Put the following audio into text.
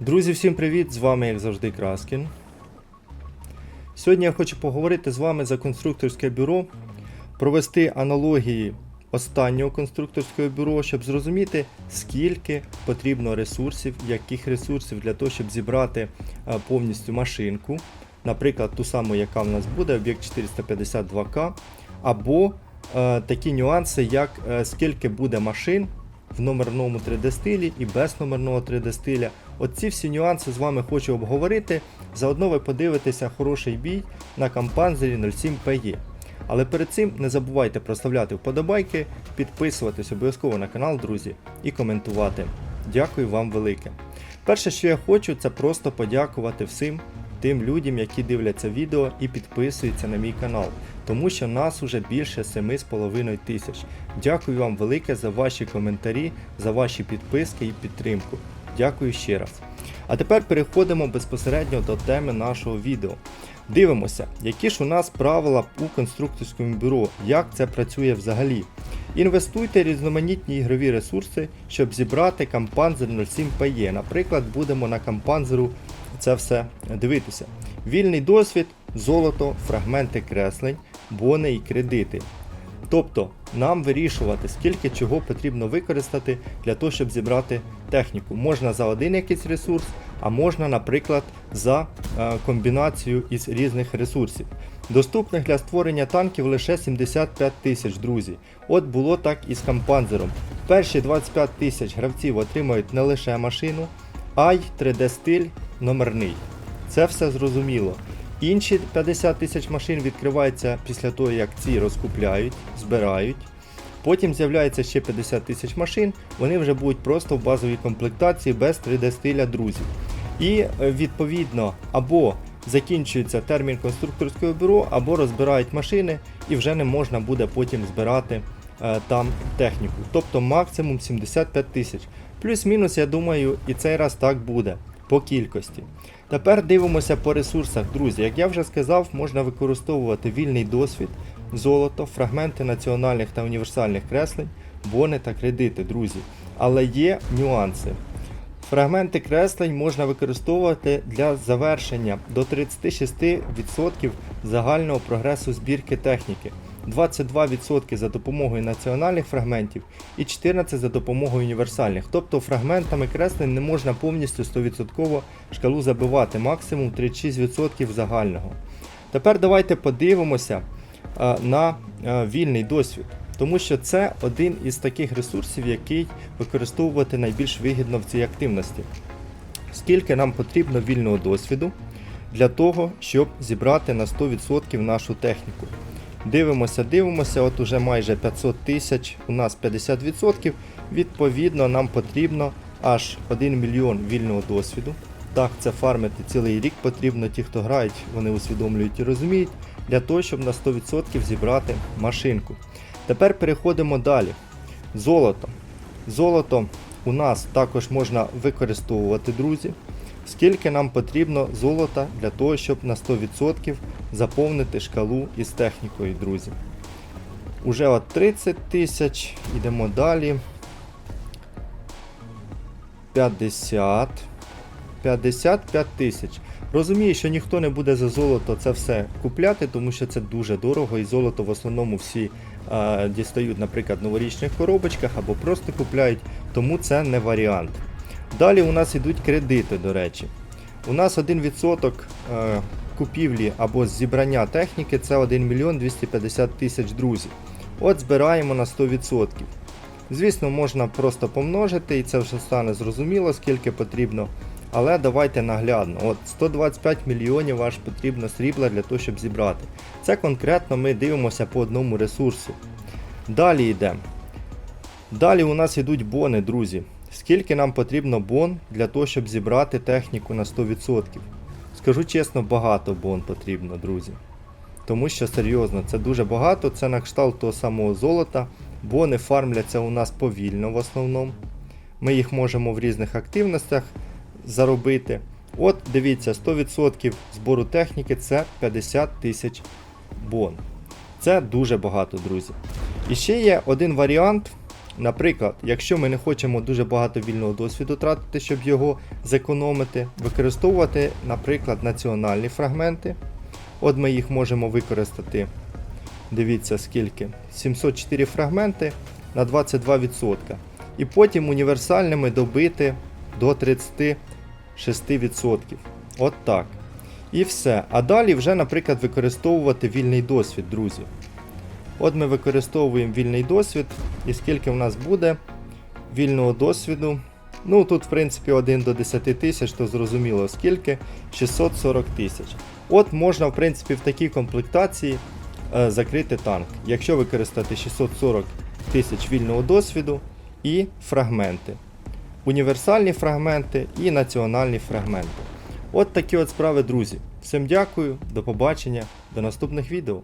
Друзі, всім привіт! З вами, як завжди, Краскін. Сьогодні я хочу поговорити з вами за конструкторське бюро, провести аналогії останнього конструкторського бюро, щоб зрозуміти, скільки потрібно ресурсів, яких ресурсів для того, щоб зібрати е, повністю машинку, наприклад, ту саму, яка в нас буде, об'єкт 452К, або е, такі нюанси, як е, скільки буде машин в номерному 3D стилі і без номерного 3D стиля. Оці всі нюанси з вами хочу обговорити. Заодно ви подивитеся хороший бій на Кампанзері 07 PE. Але перед цим не забувайте проставляти вподобайки, підписуватись обов'язково на канал, друзі, і коментувати. Дякую вам велике. Перше, що я хочу, це просто подякувати всім тим людям, які дивляться відео і підписуються на мій канал, тому що нас уже більше 7,5 тисяч. Дякую вам велике за ваші коментарі, за ваші підписки і підтримку. Дякую ще раз. А тепер переходимо безпосередньо до теми нашого відео. Дивимося, які ж у нас правила у конструкторському бюро, як це працює взагалі. Інвестуйте різноманітні ігрові ресурси, щоб зібрати Кампанзер 07 PE. Наприклад, будемо на Кампанзеру це все дивитися. Вільний досвід, золото, фрагменти креслень, бони і кредити. Тобто нам вирішувати, скільки чого потрібно використати для того, щоб зібрати техніку. Можна за один якийсь ресурс, а можна, наприклад, за е, комбінацію із різних ресурсів. Доступних для створення танків лише 75 тисяч, друзі. От було так і з кампанзером. Перші 25 тисяч гравців отримають не лише машину, а й 3D стиль номерний. Це все зрозуміло. Інші 50 тисяч машин відкриваються після того, як ці розкупляють, збирають. Потім з'являється ще 50 тисяч машин, вони вже будуть просто в базовій комплектації без 3D стиля друзів. І е, відповідно або закінчується термін конструкторського бюро, або розбирають машини і вже не можна буде потім збирати е, там техніку. Тобто максимум 75 тисяч. Плюс-мінус, я думаю, і цей раз так буде по кількості. Тепер дивимося по ресурсах, друзі. Як я вже сказав, можна використовувати вільний досвід, золото, фрагменти національних та універсальних креслень, бони та кредити, друзі. Але є нюанси. Фрагменти креслень можна використовувати для завершення до 36% загального прогресу збірки техніки, 22% за допомогою національних фрагментів і 14% за допомогою універсальних. Тобто фрагментами креслень не можна повністю 100% шкалу забивати, максимум 36% загального. Тепер давайте подивимося е, на е, вільний досвід. Тому що це один із таких ресурсів, який використовувати найбільш вигідно в цій активності. Скільки нам потрібно вільного досвіду для того, щоб зібрати на 100% нашу техніку. Дивимося, дивимося, от уже майже 500 тисяч, у нас 50%. Відповідно, нам потрібно аж 1 мільйон вільного досвіду. Так, це фармити цілий рік потрібно. Ті, хто грають, вони усвідомлюють і розуміють, для того, щоб на 100% зібрати машинку. Тепер переходимо далі. Золото. Золото у нас також можна використовувати, друзі. Скільки нам потрібно золота для того, щоб на 100% заповнити шкалу із технікою, друзі. Уже от 30 тисяч, йдемо далі. 50. 55 тисяч. Розумію, що ніхто не буде за золото це все купляти, тому що це дуже дорого, і золото в основному всі е, дістають, наприклад, в новорічних коробочках або просто купляють, тому це не варіант. Далі у нас йдуть кредити, до речі. У нас 1% е, купівлі або зібрання техніки це 1 мільйон 250 тисяч друзів. От збираємо на 100%. Звісно, можна просто помножити і це вже стане зрозуміло, скільки потрібно. Але давайте наглядно. От 125 мільйонів аж потрібно срібла для того, щоб зібрати. Це конкретно ми дивимося по одному ресурсу. Далі йдемо. Далі у нас йдуть бони, друзі. Скільки нам потрібно бон для того, щоб зібрати техніку на 100%? Скажу чесно, багато бон потрібно, друзі. Тому що серйозно, це дуже багато, це на кшталт того самого золота. Бони фармляться у нас повільно в основному. Ми їх можемо в різних активностях заробити. От дивіться, 100% збору техніки це 50 тисяч бон. Це дуже багато, друзі. І ще є один варіант, Наприклад, якщо ми не хочемо дуже багато вільного досвіду тратити, щоб його зекономити, використовувати, наприклад, національні фрагменти. От ми їх можемо використати. Дивіться скільки. 704 фрагменти на 22%. І потім універсальними добити до 36%. От так. І все. А далі вже, наприклад, використовувати вільний досвід, друзі. От ми використовуємо вільний досвід, і скільки в нас буде вільного досвіду. Ну тут, в принципі, 1 до 10 тисяч, то зрозуміло скільки 640 тисяч. От можна, в принципі, в такій комплектації е, закрити танк, якщо використати 640 тисяч вільного досвіду і фрагменти. Універсальні фрагменти і національні фрагменти. От такі от справи, друзі. Всім дякую, до побачення, до наступних відео.